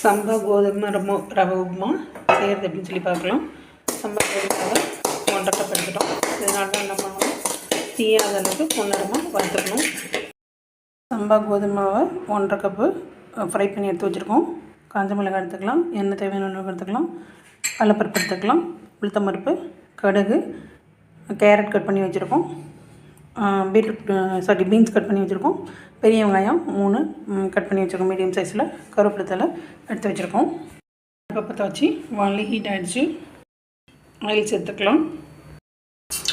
சம்பா கோதுமை ரமோ ரவை உப்புமா செய்கிறது அப்படின்னு சொல்லி பார்க்கலாம். சம்பா கோதுமை ரவை ஒன்றரை கப் எடுத்துட்டோம் இதனால தான் என்ன பண்ணணும்? தீயாத அளவுக்கு பொன்னரமாக வறுத்துக்கணும். சம்பா கோதுமாவை ஒன்றரை கப்பு ஃப்ரை பண்ணி எடுத்து வச்சுருக்கோம். காஞ்ச மிளகாய் எடுத்துக்கலாம். எண்ணெய் தேவையான உணவு எடுத்துக்கலாம். கடலப்பருப்பு எடுத்துக்கலாம். உளுத்தம்பருப்பு கடுகு கேரட் கட் பண்ணி வச்சுருக்கோம். பீட்ரூட் சாரி பீன்ஸ் கட் பண்ணி வச்சுருக்கோம். பெரிய வெங்காயம் மூணு கட் பண்ணி வச்சுருக்கோம். மீடியம் சைஸில் கருவேப்பிலை தலை எடுத்து வச்சுருக்கோம். பக்கத்தை வச்சு வாங்கி ஹீட் ஆகிடுச்சு ஆயில் சேர்த்துக்கலாம்.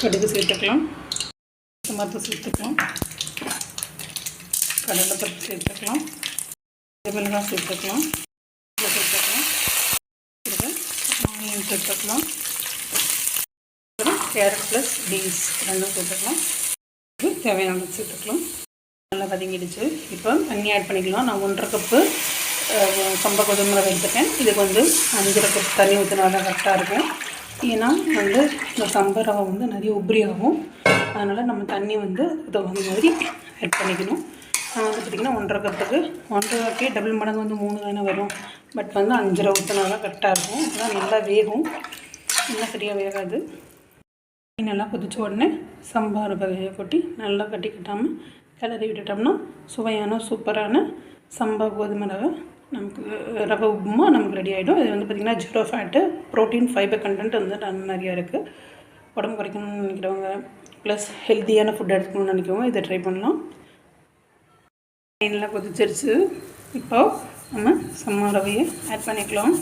கடுகு சேர்த்துக்கலாம். டொமாட்டோ சேர்த்துக்கலாம். கடலைப்பருப்பு சேர்த்துக்கலாம். மிளகாய் சேர்த்துக்கலாம். சேர்த்துக்கலாம். ஆனியன் சேர்த்துக்கலாம். கேரட் ப்ளஸ் பீன்ஸ் ரெண்டும் சேர்த்துக்கலாம். தேவையான சேர்த்துக்கலாம். நல்லா வதங்கிடுச்சு. இப்போ தண்ணி ஆட் பண்ணிக்கலாம். நான் ஒன்றரை கப்பு சம்பா கோதுமை எடுத்துட்டேன். இதுக்கு வந்து அஞ்சரை கப் தண்ணி ஊற்றினா தான் கரெக்டாக இருக்கும். ஏன்னா வந்து இந்த சம்பா ரவை வந்து நிறைய உபரியாகும் ஆகும். அதனால் நம்ம தண்ணி வந்து அதுக்கு தகுந்த மாதிரி ஆட் பண்ணிக்கணும். நான் வந்து பார்த்திங்கன்னா ஒன்றரை கப்புக்கு ஒன்றரை கப்பே டபுள் மடங்கு வந்து மூணு தானே வரும். பட் வந்து அஞ்சரை ஊற்றினா தான் கரெக்டாக இருக்கும். அதனால் நல்லா வேகும். இன்னும் சரியாக வேகாது. நல்லா கொதிச்ச உடனே சம்பார் வகையை கொட்டி நல்லா கட்டி கட்டாமல் கிளறி விட்டுட்டோம்னா சுவையான சூப்பரான சம்பா கோதுமை ரவை நமக்கு ரவை உப்புமா நமக்கு ரெடி ஆகிடும் இது வந்து பார்த்திங்கன்னா zero fat protein fibre content வந்து நிறையா இருக்குது உடம்பு குறைக்கணும்னு நினைக்கிறவங்க ப்ளஸ் ஹெல்த்தியான ஃபுட் எடுத்துக்கணும்னு நினைக்கிறவங்க இதை ட்ரை பண்ணலாம். நல்லா கொதிச்சிருச்சு. இப்போ நம்ம சம்மா ரவையை ஆட் பண்ணிக்கலாம்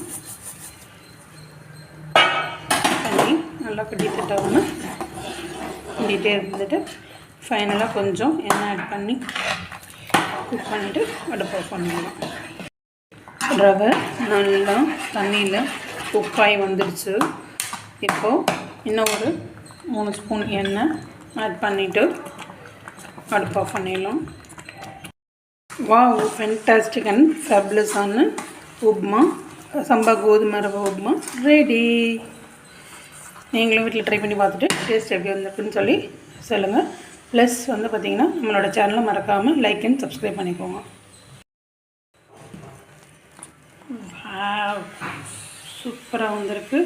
பண்ணி நல்லா கட்டி தட்டாமல் கிண்டிகிட்டே இருந்துட்டு ஃபைனலாக கொஞ்சம் எண்ணெய் ஆட் பண்ணி குக் பண்ணிவிட்டு அடுப்பை பண்ணிடலாம். ரவை நல்லா தண்ணியில் உப்பாய் வந்துடுச்சு. இப்போது இன்னும் ஒரு மூணு ஸ்பூன் எண்ணெய் ஆட் பண்ணிவிட்டு அடுப்பு ஆஃப் பண்ணிடலாம். வா ஃபென்டாஸ்டிக் அண்ட் ஃபேப்லஸான உப்மா. சம்பா கோதுமை ரவை உப்மா. ரெடி நீங்களும் வீட்டில் ட்ரை பண்ணி பார்த்துட்டு டேஸ்ட் எப்படி வந்திருக்குன்னு சொல்லி சொல்லுங்கள் ப்ளஸ் வந்து பார்த்திங்கன்னா நம்மளோட சேனலை மறக்காமல் லைக் அண்ட் சப்ஸ்கிரைப் பண்ணிக்கோங்க. சூப்பராக வந்திருக்கு.